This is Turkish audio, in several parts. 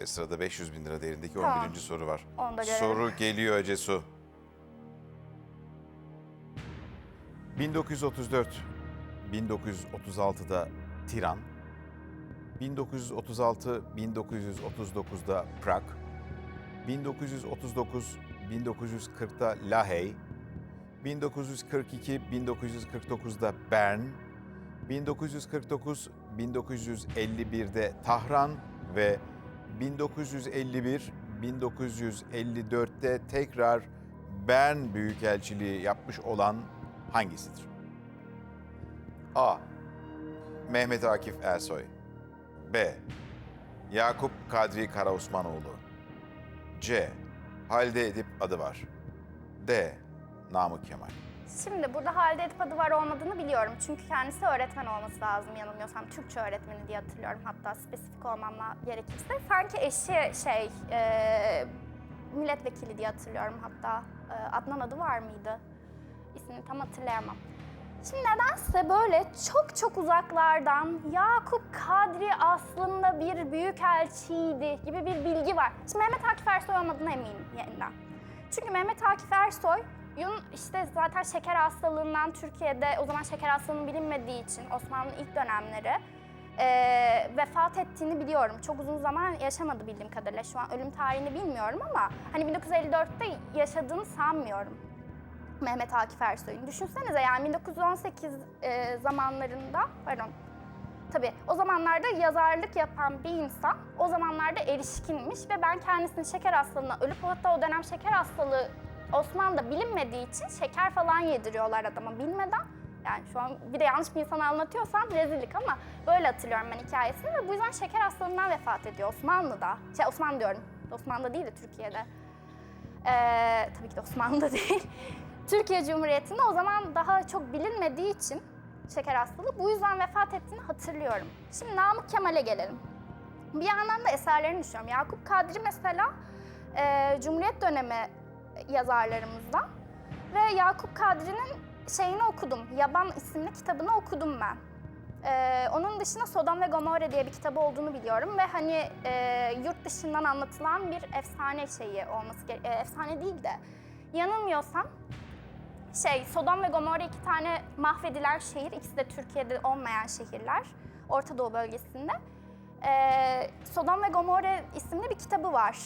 Ve sırada 500 bin lira değerindeki Tamam. 11. soru var. Onu da görelim. Soru geliyor Ecesu. 1934 1936'da Tiran, 1936 1939'da Prag, 1939 1940'da Lahey, 1942 1949'da Bern, 1949 1951'de Tahran ve 1951 1954'te tekrar Bern Büyükelçiliği yapmış olan hangisidir? A. Mehmet Akif Ersoy B. Yakup Kadri Karaosmanoğlu C. Halide Edip adı var D. Namık Kemal Şimdi burada Halide Edip var olmadığını biliyorum. Çünkü kendisi öğretmen olması lazım yanılmıyorsam. Türkçe öğretmeni diye hatırlıyorum hatta spesifik olmamla gerekirse. Sanki eşi şey e, milletvekili diye hatırlıyorum hatta. E, Adnan adı var mıydı? İsmini tam hatırlayamam. Şimdi nedense böyle çok çok uzaklardan Yakup Kadri aslında bir büyükelçiydi gibi bir bilgi var. Şimdi Mehmet Akif Ersoy olmadığına eminim yeniden. Çünkü Mehmet Akif Ersoy'un işte zaten şeker hastalığından Türkiye'de o zaman şeker hastalığının bilinmediği için Osmanlı'nın ilk dönemleri eee, vefat ettiğini biliyorum. Çok uzun zaman yaşamadı bildiğim kadarıyla. Şu an ölüm tarihini bilmiyorum ama hani 1954'te yaşadığını sanmıyorum. Mehmet Akif Ersoy'un. Düşünsenize yani 1918 e, zamanlarında, pardon, tabii o zamanlarda yazarlık yapan bir insan o zamanlarda erişkinmiş ve ben kendisinin şeker hastalığına ölüp hatta o dönem şeker hastalığı Osmanlı'da bilinmediği için şeker falan yediriyorlar adama bilmeden. Yani şu an bir de yanlış bir insana anlatıyorsam rezillik ama böyle hatırlıyorum ben hikayesini ve bu yüzden şeker hastalığından vefat ediyor Osmanlı'da. Şey Osmanlı diyorum. Osmanlı'da değil de Türkiye'de. Ee, tabii ki de Osmanlı'da değil. Türkiye Cumhuriyeti'nde o zaman daha çok bilinmediği için şeker hastalığı bu yüzden vefat ettiğini hatırlıyorum. Şimdi Namık Kemal'e gelelim. Bir yandan da eserlerini düşünüyorum. Yakup Kadri mesela e, Cumhuriyet dönemi yazarlarımızdan ve Yakup Kadri'nin şeyini okudum. Yaban isimli kitabını okudum ben. Ee, onun dışında Sodom ve Gomorre diye bir kitabı olduğunu biliyorum ve hani e, yurt dışından anlatılan bir efsane şeyi olması gere- e, efsane değil de yanılmıyorsam şey Sodom ve Gomorre iki tane mahvedilen şehir, ikisi de Türkiye'de olmayan şehirler, Orta Doğu bölgesinde. Ee, Sodom ve Gomorre isimli bir kitabı var.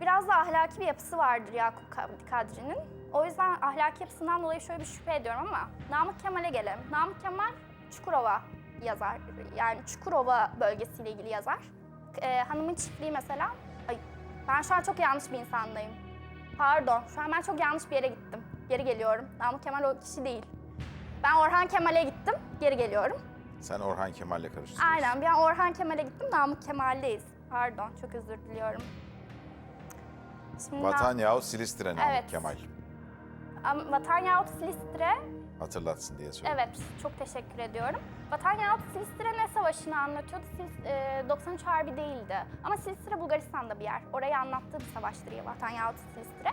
Biraz da ahlaki bir yapısı vardır Yakup Ka- Kadri'nin. O yüzden ahlaki yapısından dolayı şöyle bir şüphe ediyorum ama Namık Kemal'e gelelim. Namık Kemal Çukurova yazar. Yani Çukurova bölgesiyle ilgili yazar. Ee, hanımın çiftliği mesela. Ay, ben şu an çok yanlış bir insandayım. Pardon, şu an ben çok yanlış bir yere gittim. Geri geliyorum. Namık Kemal o kişi değil. Ben Orhan Kemal'e gittim, geri geliyorum. Sen Orhan Kemal'le karıştırıyorsun. Aynen, ben Orhan Kemal'e gittim, Namık Kemal'deyiz. Pardon, çok özür diliyorum. Şimdi Vatan yahut Silistre Namık Evet. Kemal. Am- Vatan yahut Silistre, Hatırlatsın diye söyledim. evet çok teşekkür ediyorum. Vatan yahut Silistre ne savaşını anlatıyordu? Silis, e, 93 Harbi değildi. Ama Silistre Bulgaristan'da bir yer. Orayı anlattığı bir savaştır ya Vatan yahut Silistre.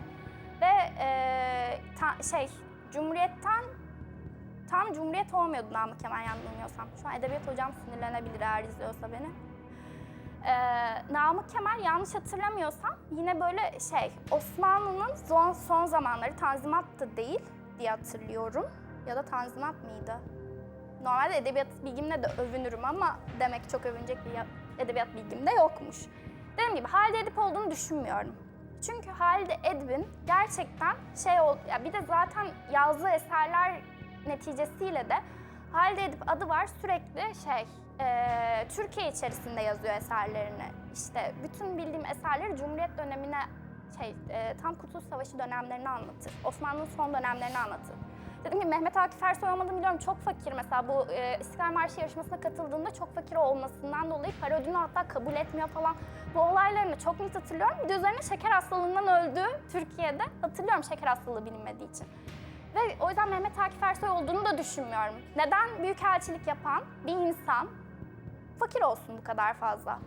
Ve e, ta- şey, Cumhuriyet'ten tam Cumhuriyet olmuyordu Namık Kemal yanılmıyorsam. Şu an edebiyat hocam sinirlenebilir eğer izliyorsa beni. Ee, Namık Kemal yanlış hatırlamıyorsam yine böyle şey Osmanlı'nın son, son zamanları Tanzimat da değil diye hatırlıyorum. Ya da Tanzimat mıydı? Normalde edebiyat bilgimle de övünürüm ama demek çok övünecek bir ya- edebiyat bilgim de yokmuş. Dediğim gibi Halide Edip olduğunu düşünmüyorum. Çünkü Halide Edip'in gerçekten şey ol, ya bir de zaten yazdığı eserler neticesiyle de Halide Edip adı var sürekli şey e, Türkiye içerisinde yazıyor eserlerini. İşte bütün bildiğim eserleri Cumhuriyet dönemine şey e, tam Kurtuluş Savaşı dönemlerini anlatır. Osmanlı'nın son dönemlerini anlatır. Dedim ki Mehmet Akif Ersoy olmadığını biliyorum çok fakir mesela bu e, İstiklal Marşı yarışmasına katıldığında çok fakir olmasından dolayı para ödülünü hatta kabul etmiyor falan. Bu olaylarını çok net hatırlıyorum. Bir de üzerine şeker hastalığından öldü Türkiye'de. Hatırlıyorum şeker hastalığı bilinmediği için. Ve o yüzden Mehmet Akif Ersoy olduğunu da düşünmüyorum. Neden büyükelçilik yapan bir insan fakir olsun bu kadar fazla?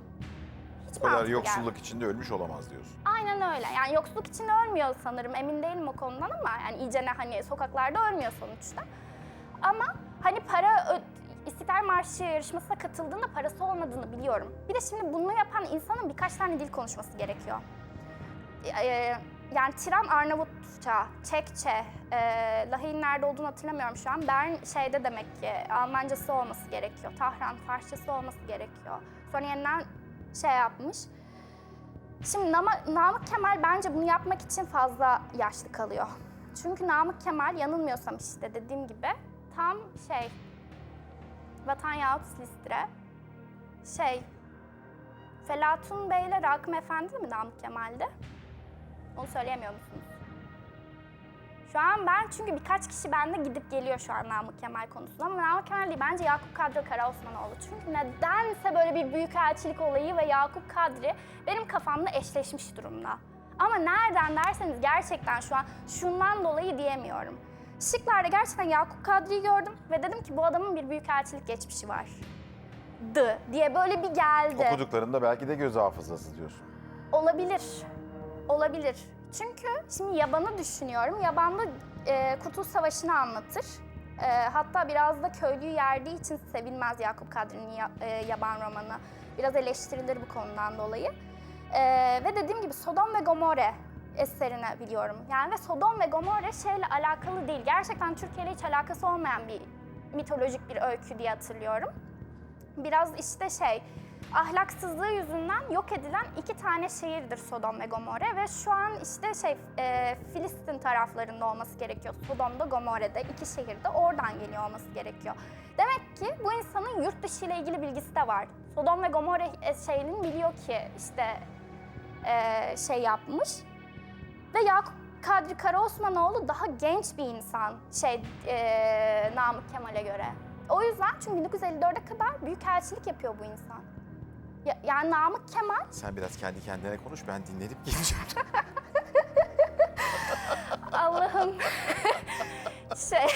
Hiç Bu kadar mantıklı yoksulluk gelmiyor. içinde ölmüş olamaz diyorsun. Aynen öyle. Yani yoksulluk içinde ölmüyor sanırım. Emin değilim o konudan ama yani iyicene hani sokaklarda ölmüyor sonuçta. Ama hani para ö- İstiklal Marşı yarışmasına katıldığında parası olmadığını biliyorum. Bir de şimdi bunu yapan insanın birkaç tane dil konuşması gerekiyor. Ee, yani Tiran Arnavutça, Çekçe, e, Lahey'in nerede olduğunu hatırlamıyorum şu an. Bern şeyde demek ki Almancası olması gerekiyor. Tahran Farsçası olması gerekiyor. Sonra yeniden şey yapmış. Şimdi Nama- Namık Kemal bence bunu yapmak için fazla yaşlı kalıyor. Çünkü Namık Kemal yanılmıyorsam işte dediğim gibi tam şey Vatan yahut Silistre şey Felatun Bey ile Rakım Efendi mi Namık Kemal'de? Onu söyleyemiyor musunuz? Şu an ben çünkü birkaç kişi bende gidip geliyor şu an Namık Kemal konusunda ama Namık Kemal değil bence Yakup Kadri Karaosmanoğlu. Çünkü nedense böyle bir büyükelçilik olayı ve Yakup Kadri benim kafamda eşleşmiş durumda. Ama nereden derseniz gerçekten şu an şundan dolayı diyemiyorum. Şıklarda gerçekten Yakup Kadri'yi gördüm ve dedim ki bu adamın bir büyükelçilik geçmişi var. Dı diye böyle bir geldi. Okuduklarında belki de göz hafızası diyorsun. Olabilir. Olabilir. Çünkü şimdi yabanı düşünüyorum. Yabanda e, Kurtuluş Savaşı'nı anlatır. E, hatta biraz da köylüyü yerdiği için sevilmez Yakup Kadri'nin ya- e, yaban romanı. Biraz eleştirilir bu konudan dolayı. E, ve dediğim gibi Sodom ve Gomorre eserini biliyorum. Yani ve Sodom ve Gomorre şeyle alakalı değil. Gerçekten Türkiye ile hiç alakası olmayan bir mitolojik bir öykü diye hatırlıyorum biraz işte şey ahlaksızlığı yüzünden yok edilen iki tane şehirdir Sodom ve Gomorre ve şu an işte şey e, Filistin taraflarında olması gerekiyor. Sodom'da Gomorre'de iki şehirde oradan geliyor olması gerekiyor. Demek ki bu insanın yurt dışı ile ilgili bilgisi de var. Sodom ve Gomorre e, şeyini biliyor ki işte e, şey yapmış. Ve Yakup Kadri Karaosmanoğlu daha genç bir insan şey e, Namık Kemal'e göre. O yüzden çünkü 1954'e kadar büyükelçilik yapıyor bu insan. Ya, yani Namık Kemal Sen biraz kendi kendine konuş ben dinledim geleceğim. Allah'ım şey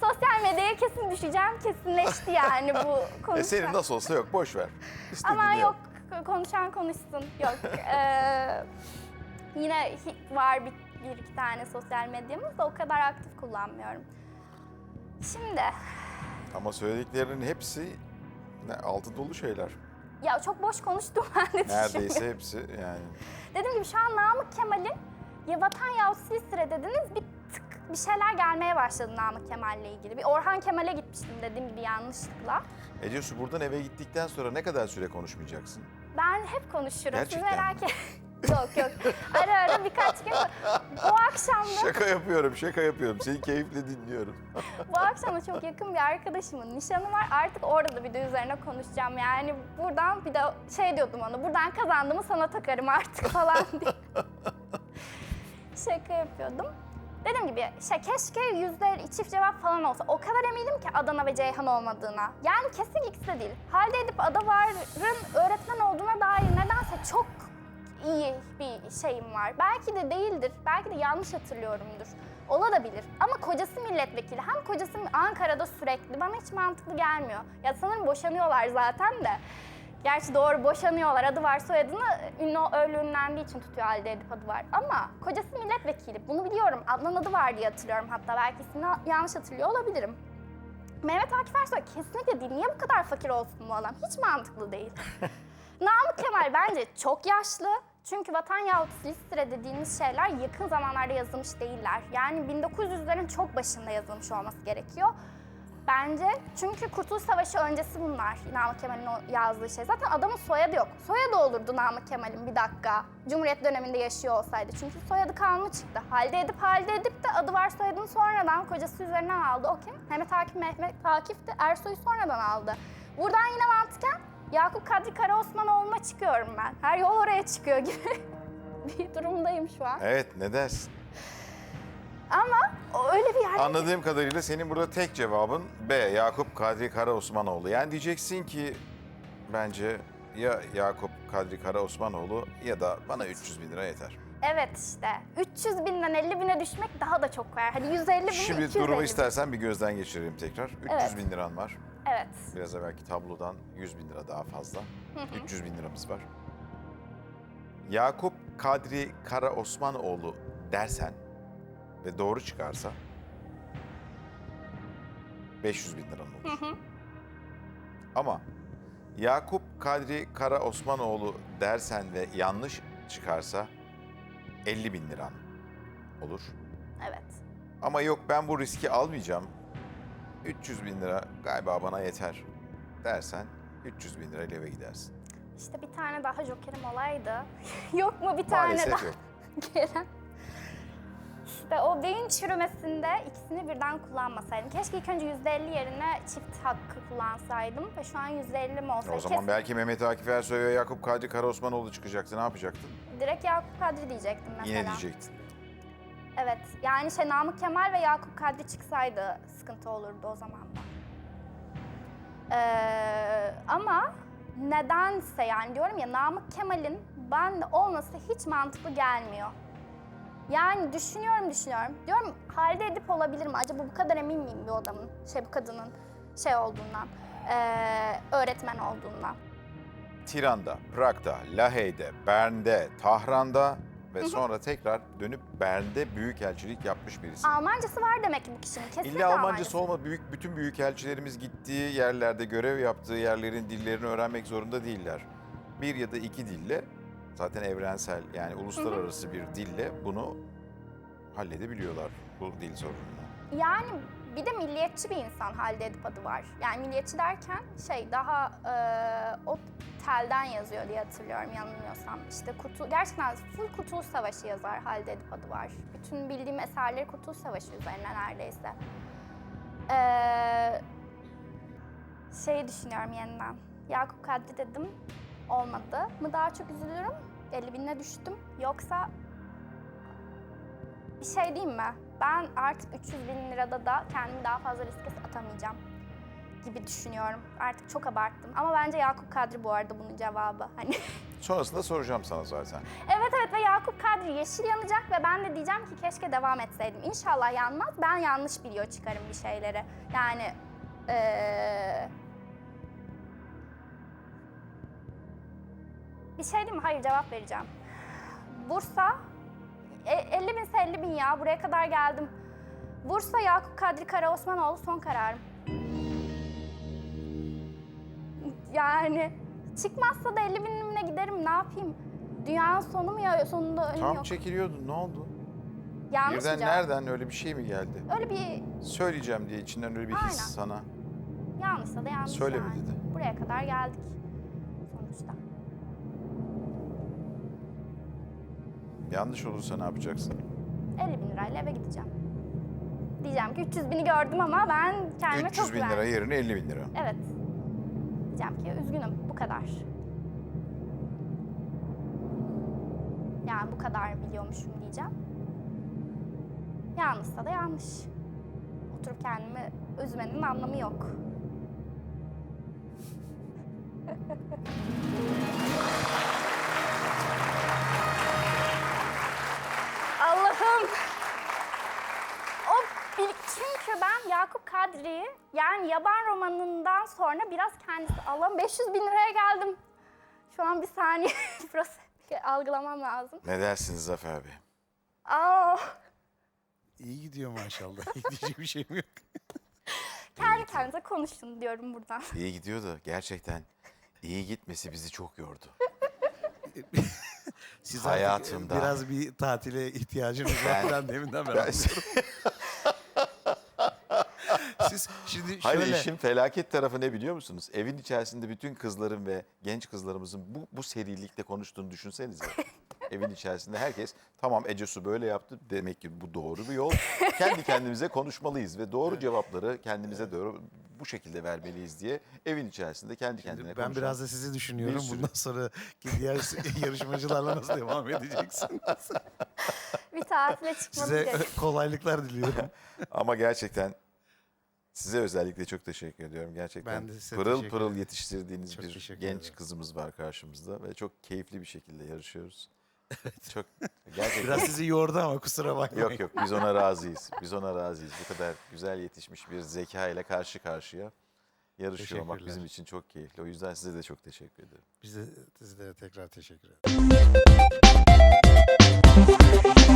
sosyal medyaya kesin düşeceğim kesinleşti yani bu e konuşma. senin nasıl olsa yok boş ver. İstediğini Ama yap. yok konuşan konuşsun. Yok. Ee, yine var bir, bir iki tane sosyal medyamız da o kadar aktif kullanmıyorum. Şimdi Ama söylediklerinin hepsi ne, altı dolu şeyler. ya çok boş konuştum ben de. Neredeyse hepsi yani. Dediğim gibi şu an Namık Kemal'in ya Vatan yahut Silistre dediniz bir tık bir şeyler gelmeye başladı Namık Kemal'le ilgili. Bir Orhan Kemal'e gitmiştim dediğim gibi yanlışlıkla. Ece buradan eve gittikten sonra ne kadar süre konuşmayacaksın? Ben hep konuşurum. Siz Gerçekten merak et. Yok yok. Ara ara birkaç gün. Bu akşam da Şaka yapıyorum, şaka yapıyorum. Seni keyifle dinliyorum. Bu akşam da çok yakın bir arkadaşımın nişanı var. Artık orada da bir de üzerine konuşacağım. Yani buradan bir de şey diyordum ona. Buradan kazandığımı sana takarım artık falan diye. Şaka yapıyordum. Dediğim gibi şey, keşke yüzde çift cevap falan olsa. O kadar eminim ki Adana ve Ceyhan olmadığına. Yani kesin ikisi de değil. Halde Edip Adavar'ın öğretmen olduğuna dair nedense çok iyi bir şeyim var. Belki de değildir. Belki de yanlış hatırlıyorumdur. Olabilir. Ama kocası milletvekili. Hem kocası Ankara'da sürekli. Bana hiç mantıklı gelmiyor. Ya sanırım boşanıyorlar zaten de. Gerçi doğru boşanıyorlar. Adı var soyadını ünlü, öyle ünlendiği için tutuyor halde Edip adı var. Ama kocası milletvekili. Bunu biliyorum. Adnan adı var diye hatırlıyorum hatta. Belki ismini yanlış hatırlıyor olabilirim. Mehmet Akif Ersoy kesinlikle değil. Niye bu kadar fakir olsun bu adam? Hiç mantıklı değil. Namık Kemal bence çok yaşlı. Çünkü Vatan yahut Silistre dediğimiz şeyler yakın zamanlarda yazılmış değiller. Yani 1900'lerin çok başında yazılmış olması gerekiyor. Bence çünkü Kurtuluş Savaşı öncesi bunlar Namık Kemal'in yazdığı şey. Zaten adamın soyadı yok. Soyadı olurdu Namık Kemal'in bir dakika. Cumhuriyet döneminde yaşıyor olsaydı. Çünkü soyadı kanunu çıktı. Halde edip halde edip de adı var soyadını sonradan kocası üzerinden aldı. O kim? Mehmet Akif Mehmet Akif de Ersoy'u sonradan aldı. Buradan yine mantıken Yakup Kadri Karaosmanoğlu'na çıkıyorum ben. Her yol oraya çıkıyor gibi bir durumdayım şu an. Evet, ne dersin? Ama o öyle bir yer. Anladığım kadarıyla senin burada tek cevabın B. Yakup Kadri Karaosmanoğlu. Yani diyeceksin ki bence ya Yakup Kadri Karaosmanoğlu ya da bana 300 bin lira yeter. Evet işte 300 binden 50 bine düşmek daha da çok var. Hadi 150 bin, Şimdi 250 durumu bin. istersen bir gözden geçirelim tekrar. 300 Evet. bin liran var. Evet. Biraz evvelki tablodan 100 bin lira daha fazla. 300 bin liramız var. Yakup Kadri Karaosmanoğlu dersen ve doğru çıkarsa 500 bin liran olur. Ama Yakup Kadri Kara Osmanoğlu dersen ve yanlış çıkarsa 50 bin liran olur. Evet. Ama yok ben bu riski almayacağım. 300 bin lira galiba bana yeter dersen 300 bin lirayla eve gidersin. İşte bir tane daha jokerim olaydı. yok mu bir tane Maalesef daha yok. gelen? İşte o beyin çürümesinde ikisini birden kullanmasaydım. Keşke ilk önce %50 yerine çift hakkı kullansaydım ve şu an %50 mi olsaydı? O zaman kesin- belki Mehmet Akif Ersoy ve Yakup Kadri Kara Osmanoğlu çıkacaktı. Ne yapacaktın? Direkt Yakup Kadri diyecektim mesela. Yine diyecektin. Evet. Yani şey Namık Kemal ve Yakup Kadri çıksaydı sıkıntı olurdu o zaman da. Ee, ama nedense yani diyorum ya Namık Kemal'in bende olması hiç mantıklı gelmiyor. Yani düşünüyorum düşünüyorum. Diyorum Halide Edip olabilir mi? Acaba bu kadar emin miyim bir adamın, şey bu kadının şey olduğundan, ee, öğretmen olduğundan. Tiran'da, Prag'da, Lahey'de, Bern'de, Tahran'da ve sonra tekrar dönüp Bern'de büyükelçilik yapmış birisi. Almancası var demek ki bu kişinin. Kesinlikle İlla Almancası olma büyük bütün büyükelçilerimiz gittiği yerlerde görev yaptığı yerlerin dillerini öğrenmek zorunda değiller. Bir ya da iki dille zaten evrensel yani uluslararası bir dille bunu halledebiliyorlar bu dil sorununu. Yani bir de milliyetçi bir insan Halide Edip adı var. Yani milliyetçi derken şey daha e, o telden yazıyor diye hatırlıyorum yanılmıyorsam. İşte kutu, gerçekten full Kurtuluş Savaşı yazar Halide Edip adı var. Bütün bildiğim eserleri Kurtuluş Savaşı üzerine neredeyse. Ee, şey düşünüyorum yeniden. Yakup Kadri dedim olmadı mı daha çok üzülürüm? 50 binine düştüm. Yoksa bir şey diyeyim mi? Ben artık 300 bin lirada da kendimi daha fazla riske atamayacağım gibi düşünüyorum. Artık çok abarttım. Ama bence Yakup Kadri bu arada bunun cevabı. Hani Sonrasında soracağım sana zaten. evet evet ve Yakup Kadri yeşil yanacak ve ben de diyeceğim ki keşke devam etseydim. İnşallah yanmaz. Ben yanlış biliyor çıkarım bir şeyleri. Yani eee bir şey değil mi? Hayır cevap vereceğim. Bursa e, 50 binse 50 bin ya. Buraya kadar geldim. Bursa Yakup Kadri Karaosmanoğlu son kararım. Yani çıkmazsa da 50 binimle giderim ne yapayım? Dünyanın sonu mu ya sonunda önüm Tam yok. çekiliyordun ne oldu? Yanlış Birden mı cevap? nereden öyle bir şey mi geldi? Öyle bir Söyleyeceğim diye içinden öyle bir his Aynen. sana. yanlışsa da yanlış Söyle mi yani. dedi? Buraya kadar geldik Yanlış olursa ne yapacaksın? 50 bin lirayla eve gideceğim. Diyeceğim ki 300 bini gördüm ama ben kendime 300 çok bin lira güvendim. yerine 50 bin lira. Evet. Diyeceğim ki üzgünüm bu kadar. Yani bu kadar biliyormuşum diyeceğim. Yanlışsa da yanlış. Oturup kendimi üzmenin anlamı yok. Kadri'yi yani Yaban romanından sonra biraz kendisi Allah'ım 500 bin liraya geldim. Şu an bir saniye burası algılamam lazım. Ne dersiniz Zafer Bey? Aa, İyi gidiyor maşallah. Diyecek bir şeyim yok. kendi kendinize konuşun diyorum buradan. İyi gidiyor da gerçekten iyi gitmesi bizi çok yordu. Siz artık Hayatımda. biraz bir tatile ihtiyacınız var Ben- falan deminden Ben- anlıyorum. Siz şimdi Hayır şöyle... işin felaket tarafı ne biliyor musunuz? Evin içerisinde bütün kızların ve genç kızlarımızın bu, bu serilikte konuştuğunu düşünsenize. Evin içerisinde herkes tamam Ece Su böyle yaptı demek ki bu doğru bir yol. Kendi kendimize konuşmalıyız ve doğru cevapları kendimize doğru bu şekilde vermeliyiz diye evin içerisinde kendi kendine Ben konuşan- biraz da sizi düşünüyorum. Bir. Bundan sonra diğer yarışmacılarla nasıl devam edeceksiniz? Bir tatile çıkmamız Size gerek. kolaylıklar diliyorum. Ama gerçekten size özellikle çok teşekkür ediyorum. Gerçekten Ben de size pırıl pırıl ederim. yetiştirdiğiniz Çok bir genç ederim. kızımız var karşımızda ve çok keyifli bir şekilde yarışıyoruz. Çok gerçekten Biraz sizi yordu ama kusura bakmayın. Yok yok biz ona razıyız. Biz ona razıyız. Bu kadar güzel yetişmiş bir zeka ile karşı karşıya yarışıyor olmak bizim için çok keyifli. O yüzden size de çok teşekkür ederim. Biz de sizlere tekrar teşekkür ederim.